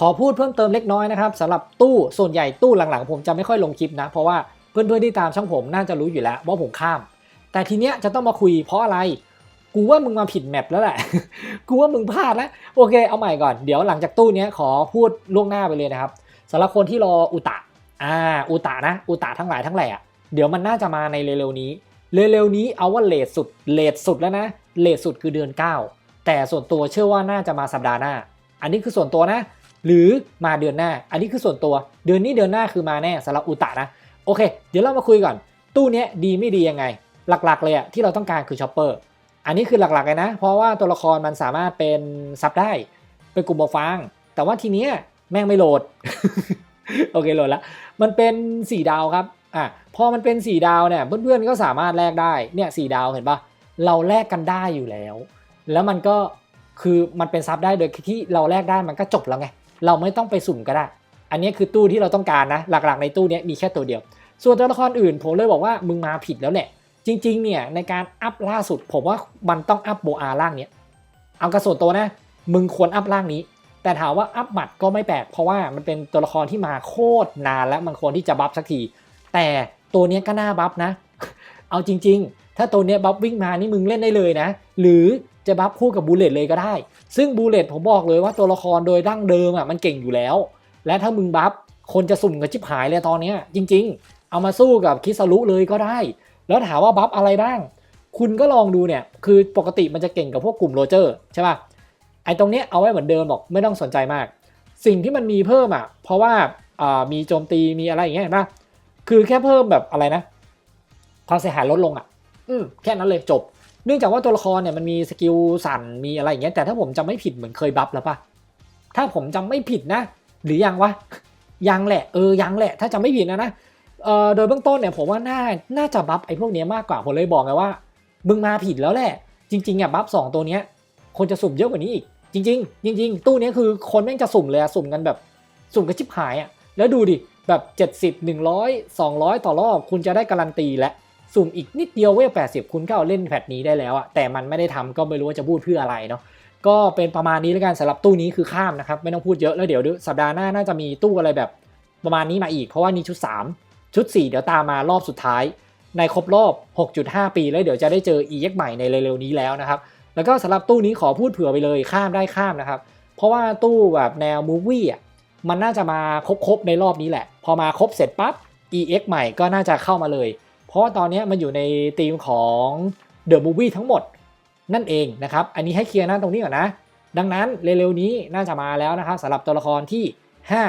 ขอพูดเพิ่มเติมเล็กน้อยนะครับสำหรับตู้ส่วนใหญ่ตู้หลังๆ ผมจะไม่ค่อยลงคลิปนะ เพราะว่าเพื่อนๆที่ตามช่องผมน่าจะรู้อยู่แล้วว่าผมข้าม แต่ทีเนี้ยจะต้องมาคุยเพราะอะไร กูว่ามึงมาผิดแมปแล้วแหละ กูว่ามึงพลาดแล้วโอเคเอาใหม่ก่อนเดี๋ยวหลังจากตู้เนี้ยขอพูดล่วงหน้าไปเลยนะครับสำหรับคนที่รออุตะอ่าอุตะนะ อุตะทั้งหลายทั้งแหล่ะเดี๋ยวมันน่าจะมาในเร็วๆนี้เร็วๆนี้เอาว่าเลทสุดเลทสุดแล้วนะเลทสุดคือเดือน 9 แต่ส่วนตัวเชื่อว่าน่าจะมาสัปดาห์หน้า อันนี้คือส่วนตัวนะ หรือมาเดือนหน้า อันนี้คือส่วนตัว เดือนนี้เดือนหน้าคือมาแน่สำหรับอุตะนะ โอเค เดี๋ยวเรามาคุยก่อน ตู้นี้ดีไม่ดียังไง หลักๆเลยอะที่เราต้องการคือช็อปเปอร์อันนี้คือหลักๆเลยนะ เพราะว่าตัวละครมันสามารถเป็นซับได้ เป็นกลุ่มบอฟางแต่ว่าทีเนี้ยแม่งไม่โหลด โอเคโหลดล้วมันเป็น 4 ดาวครับ อะ พอมันเป็น 4 ดาวเนี่ยเพื่อนๆก็สามารถแลกได้ เนี่ยสดาวเห็นปะเราแลกกันได้อยู่แล้ว แล้วมันก็คือมันเป็นซับได้โดยที่เราแลกได้มันก็จบแล้วไง เราไม่ต้องไปสุ่มก็ได้ อันนี้คือตู้ที่เราต้องการนะ หลักๆในตู้นี้มีแค่ตัวเดียว ส่วนตัวละครอื่นผมเลยบอกว่ามึงมาผิดแล้วแหละ จริง ๆ เนี่ยในการอัพล่าสุด ผมว่ามันต้องอัพโบอาร่างเนี้ย เอากระส่วนตัวนะ มึงควรอัพร่างนี้ แต่ถามว่าอัพหมัดก็ไม่แปลก เพราะว่ามันเป็นตัวละครที่มาโคตรนานแล้วมันควรที่จะบัฟสักที แต่ตัวนี้ก็น่าบัฟนะ เอาจริง ๆ ถ้าตัวนี้บัฟวิ่งมานี่มึงเล่นได้เลยนะ หรือ จะบัฟคู่กับบูเลตเลยก็ได้ ซึ่งบูเลตผมบอกเลยว่าตัวละครโดยดั้งเดิมอะมันเก่งอยู่แล้ว และถ้ามึงบัฟคนจะสุ่มกับชิบหายเลยตอนเนี้ยจริง ๆ เอามาสู้กับคิสรุเลยก็ได้ แล้วถามว่าบัฟอะไรบ้าง คุณก็ลองดูเนี่ย คือปกติมันจะเก่งกับพวกกลุ่มโรเจอร์ใช่ป่ะไอ้ตรงเนี้ยเอาไว้เหมือนเดิมบอกไม่ต้องสนใจมาก สิ่งที่มันมีเพิ่มอะเพราะว่าอ่ามีโจมตีมีอะไรอย่างเงี้ยเห็นป่ะคือแค่เพิ่มแบบอะไรนะ ความเสียหายลดลงอะ อืมแค่นั้นเลยจบ เนื่องจากว่าตัวละครเนี่ยมันมีสกิลสั่นมีอะไรอย่างเงี้ยแต่ถ้าผมจำไม่ผิดเหมือนเคยบัฟแล้วป่ะถ้าผมจำไม่ผิดนะ หรือยังวะยังแหละเออยังแหละ ถ้าจำไม่ผิดนะนะเอ่อโดยเบื้องต้นเนี่ยผมว่าน่าน่าจะบัฟไอ้พวกเนี้ยมากกว่าผมเลยบอกไงว่ามึงมาผิดแล้วแหละ จริงๆอะบัฟสองตัวเนี้ยคนจะสุ่มเยอะกว่านี้อีก จริง ๆ จริง ๆ ตู้เนี้ยคือคนแม่งจะสุ่มเลยสุ่มกันแบบสุ่มกระชิบหายอะแล้วดูดิแบบ 70 100 200 ต่อรอบคุณจะได้การันตีและ สุ่มอีกนิดเดียวเวล80 คุณก็เอาเล่นแพทนี้ได้แล้วอะแต่มันไม่ได้ทำก็ไม่รู้ว่าจะพูดเพื่ออะไรเนาะก็เป็นประมาณนี้แล้วกันสำหรับตู้นี้คือข้ามนะครับไม่ต้องพูดเยอะแล้วเดี๋ยวสัปดาห์หน้าน่าจะมีตู้อะไรแบบประมาณนี้มาอีกเพราะว่านี่ชุด 3 ชุด 4 เดี๋ยวตามมารอบสุดท้าย ในครบรอบ 6.5 ปี แล้วเดี๋ยวจะได้เจอ EX ใหม่ในเร็วๆนี้แล้วนะครับแล้วก็สำหรับตู้นี้ขอพูดเผื่อไปเลยข้ามได้ข้ามนะครับเพราะว่าตู้แบบแนวมูฟวี่อะมันน่าจะมาครบๆในรอบนี้แหละ พอมาครบเสร็จปั๊บ EX ใหม่ก็น่าจะเข้ามาเลย เพราะว่าตอนนี้มันอยู่ในธีมของเดอะมูวี่ทั้งหมดนั่นเองนะครับ อันนี้ให้เคลียร์หน้าตรงนี้ก่อนนะ ดังนั้นเร็วๆนี้น่าจะมาแล้วนะครับสำหรับตัวละครที่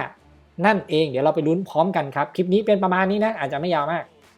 5 นั่นเอง เดี๋ยวเราไปลุ้นพร้อมกันครับ คลิปนี้เป็นประมาณนี้นะ อาจจะไม่ยาวมาก